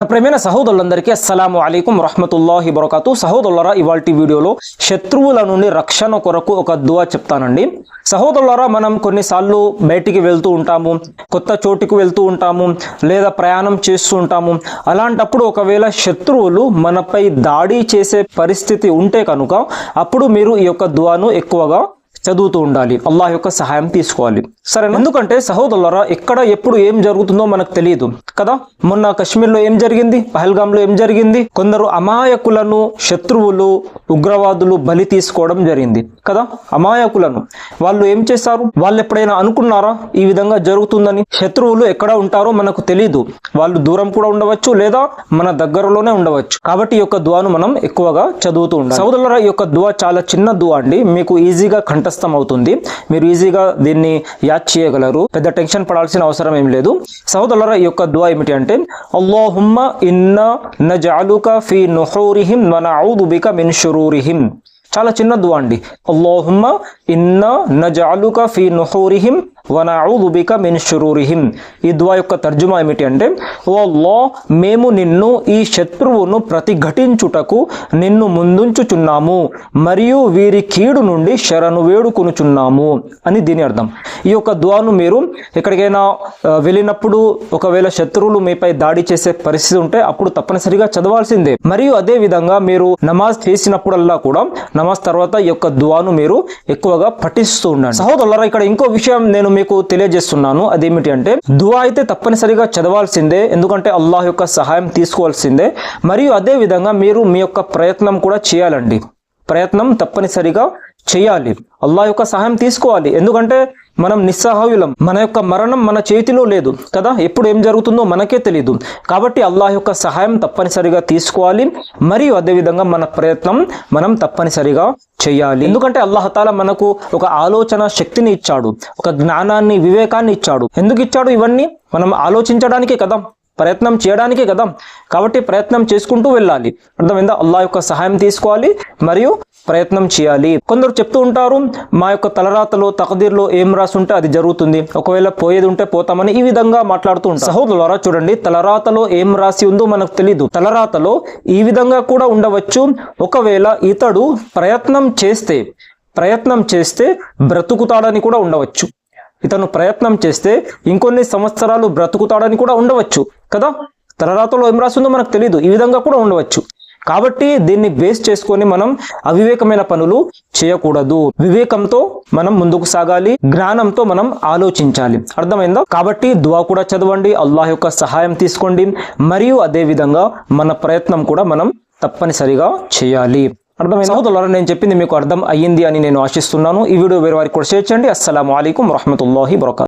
ప్రేమైన సహోదరులందరికీ అస్సలాము అలైకుం రహమతుల్లాహి బరకాతు. సహోదరులరా ఇవాల్టి వీడియోలో శత్రువుల నుండి రక్షణ కొరకు ఒక దువా చెప్తానండి. సహోదరులరా మనం కొన్నిసార్లు బయటికి వెళ్తూ ఉంటాము కొత్త చోటుకు వెళ్తూ ఉంటాము లేదా ప్రయాణం చేస్తూ ఉంటాము. అలాంటప్పుడు ఒకవేళ శత్రువులు మనపై దాడి చేసే పరిస్థితి ఉంటే కనుక అప్పుడు మీరు ఈ యొక్క దువాను ఎక్కువగా చదువుతూ ఉండాలి. అల్లాహ్ యొక్క సహాయం తీసుకోవాలి. సరే ఎందుకంటే సహోదరులరా ఎక్కడ ఎప్పుడు ఏం జరుగుతుందో మనకు తెలియదు. కదా? మొన్న కశ్మీర్లో ఏం జరిగింది? పహల్గామ్లో ఏం జరిగింది? కొందరు అమాయకులను శత్రువులు ఉగ్రవాదులు బలి తీసుకోవడం జరిగింది. కదా? అమాయకులను. వాళ్ళు ఏం చేశారు? వాళ్ళు ఎప్పుడైనా అనుకున్నారా ఈ విధంగా జరుగుతుందని? శత్రువులు ఎక్కడ ఉంటారో మనకు తెలియదు వాళ్ళు దూరం కూడా ఉండవచ్చు లేదా మన దగ్గరలోనే ఉండవచ్చు. కాబట్టి ఈ యొక్క దువాను మనం ఎక్కువగా చదువుతూ ఉండాలి. సహోదరులరా ఈ యొక్క దువా చాలా చిన్న దువా అండి. మీకు ఈజీగా కంఠస్థం అవుతుంది మీరు ఈజీగా దీన్ని యాచ్ చేయగలరు. పెద్ద టెన్షన్ పడాల్సిన అవసరం ఏం లేదు. సహోదరుల యొక్క దువా ఏమిటి అంటే అల్లాహుమ్మ ఇన్న నజాలుక ఫీ నుహూరిహిం వ నఅూదు మిన్ షురూరిహిం. చాలా చిన్న దువా అండి. అల్లాహుమ్మ ఇన్న నజాలుక ఫీ నుహూరిహిం వ బిక మిన్ షురూరిహిం. ఈ దువా యొక్క తర్జుమా ఏమిటి అంటే ఓ అల్లా మేము నిన్ను ఈ శత్రువును ప్రతిఘటించుటకు నిన్ను ముందుంచుచున్నాము మరియు వీరి కీడు నుండి శరణు వేడుకొనుచున్నాము అని దీని అర్థం. ఈ యొక్క దువాను మీరు ఎక్కడికైనా వెళ్ళినప్పుడు ఒకవేళ శత్రువులు మీపై దాడి చేసే పరిస్థితి ఉంటే అప్పుడు తప్పనిసరిగా చదవాల్సిందే. మరియు అదే విధంగా మీరు నమాజ్ చేసినప్పుడల్లా కూడా నమాజ్ తర్వాత ఈ యొక్క దువాను మీరు ఎక్కువగా పఠిస్తూ ఉండండి. సహోదరులరా ఇక్కడ ఇంకో విషయం నేను మీకు తెలియజేస్తున్నాను. అదేమిటి అంటే దువా అయితే తప్పనిసరిగా చదవాల్సిందే ఎందుకంటే అల్లాహ్ యొక్క సహాయం తీసుకోవాల్సిందే. మరియు అదే విధంగా మీరు మీ యొక్క ప్రయత్నం కూడా చేయాలండి. ప్రయత్నం తప్పనిసరిగా చేయాలి. అల్లాహ్ యొక్క సహాయం తీసుకోవాలి. ఎందుకంటే మనం నిస్సహాయులం. మన యొక్క మరణం మన చేతిలో లేదు. కదా? ఎప్పుడు ఏం జరుగుతుందో మనకే తెలియదు కాబట్టి అల్లాహ్ యొక్క సహాయం తప్పనిసరిగా తీసుకోవాలి. మరియు అదేవిధంగా మన ప్రయత్నం మనం తప్పనిసరిగా చేయాలి. ఎందుకంటే అల్లాహతాల మనకు ఒక ఆలోచన శక్తిని ఇచ్చాడు. ఒక జ్ఞానాన్ని వివేకాన్ని ఇచ్చాడు. ఎందుకు ఇచ్చాడు ఇవన్నీ? మనం ఆలోచించడానికే కదా. ప్రయత్నం చేయడానికే కదా. కాబట్టి ప్రయత్నం చేసుకుంటూ వెళ్ళాలి. అర్థమైందా? అల్లా యొక్క సహాయం తీసుకోవాలి మరియు ప్రయత్నం చేయాలి. కొందరు చెప్తూ ఉంటారు మా యొక్క తలరాతలో తకదీర్లో ఏం రాసి ఉంటే అది జరుగుతుంది. ఒకవేళ పోయేది ఉంటే పోతామని ఈ విధంగా మాట్లాడుతూ ఉంటారు. సహోదరులారా చూడండి తలరాతలో ఏం రాసి ఉందో మనకు తెలియదు తలరాతలో ఈ విధంగా కూడా ఉండవచ్చు. ఒకవేళ ఇతడు ప్రయత్నం చేస్తే ప్రయత్నం చేస్తే బ్రతుకుతాడని కూడా ఉండవచ్చు. ఇతను ప్రయత్నం చేస్తే ఇంకొన్ని సంవత్సరాలు బ్రతుకుతాడని కూడా ఉండవచ్చు కదా? తలరాతలో ఏం రాసిందో మనకు తెలియదు ఈ విధంగా కూడా ఉండవచ్చు. కాబట్టి దీన్ని బేస్ చేసుకొని మనం అవివేకమైన పనులు చేయకూడదు. వివేకంతో మనం ముందుకు సాగాలి జ్ఞానంతో మనం ఆలోచించాలి. అర్థమైందా? కాబట్టి దువా కూడా చదవండి అల్లాహ్ యొక్క సహాయం తీసుకోండి మరియు అదే విధంగా మన ప్రయత్నం కూడా మనం తప్పనిసరిగా చేయాలి. అర్థమైంది? సహోదరులారా నేను చెప్పింది మీకు అర్థం అయ్యింది అని నేను ఆశిస్తున్నాను. ఈ వీడియో వేరే వారికి కూడా షేర్ చేయండి. అస్సలం అయికం వరహమతుల్లాహి వరకాతు.